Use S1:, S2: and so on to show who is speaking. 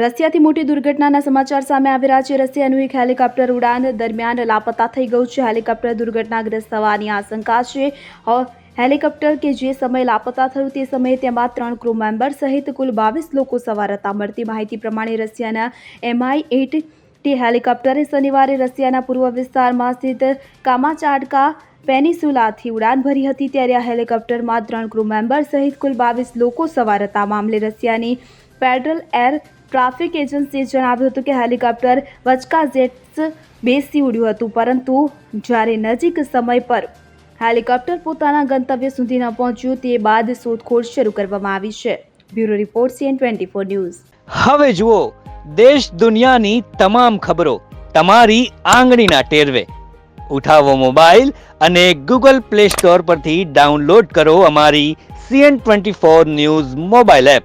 S1: રશિયાથી મોટી દુર્ઘટનાના સમાચાર સામે આવી રહ્યા છે. રશિયાનું એક હેલિકોપ્ટર ઉડાન દરમિયાન લાપતા થઈ ગયું છે. હેલિકોપ્ટર દુર્ઘટનાગ્રસ્ત થવાની આશંકા છે. હેલિકોપ્ટર કે જે સમયે લાપતા થયું તે સમયે તેમાં ત્રણ ક્રૂ મેમ્બર સહિત કુલ બાવીસ લોકો સવાર હતા. મળતી માહિતી પ્રમાણે રશિયાના એમઆઈ એટ ટી હેલિકોપ્ટરે શનિવારે રશિયાના પૂર્વ વિસ્તારમાં સ્થિત કામાચાડકા પેનિસુલાથી ઉડાન ભરી હતી. ત્યારે આ હેલિકોપ્ટરમાં ત્રણ ક્રૂ મેમ્બર સહિત કુલ બાવીસ લોકો સવાર હતા. મામલે રશિયાની ફેડરલ એર ટ્રાફિક એજન્સીએ જણાવ્યું હતું કે હેલિકોપ્ટર વચકા જેટ્સ બેસી ઉડ્યું હતું, પરંતુ જ્યારે નજીક સમય પર હેલિકોપ્ટર પોતાના ગંતવ્ય સુધી ન પહોંચ્યું, તે બાદ શોધખોળ શરૂ કરવામાં આવી છે. Bureau report CN twenty four news.
S2: હવે જુઓ, દેશ દુનિયાની તમામ ખબરો તમારી આંગળીના ટેરવે. ઉઠાવો મોબાઈલ અને ગૂગલ પ્લે સ્ટોર પરથી ડાઉનલોડ કરો અમારી CN twenty four news mobile app.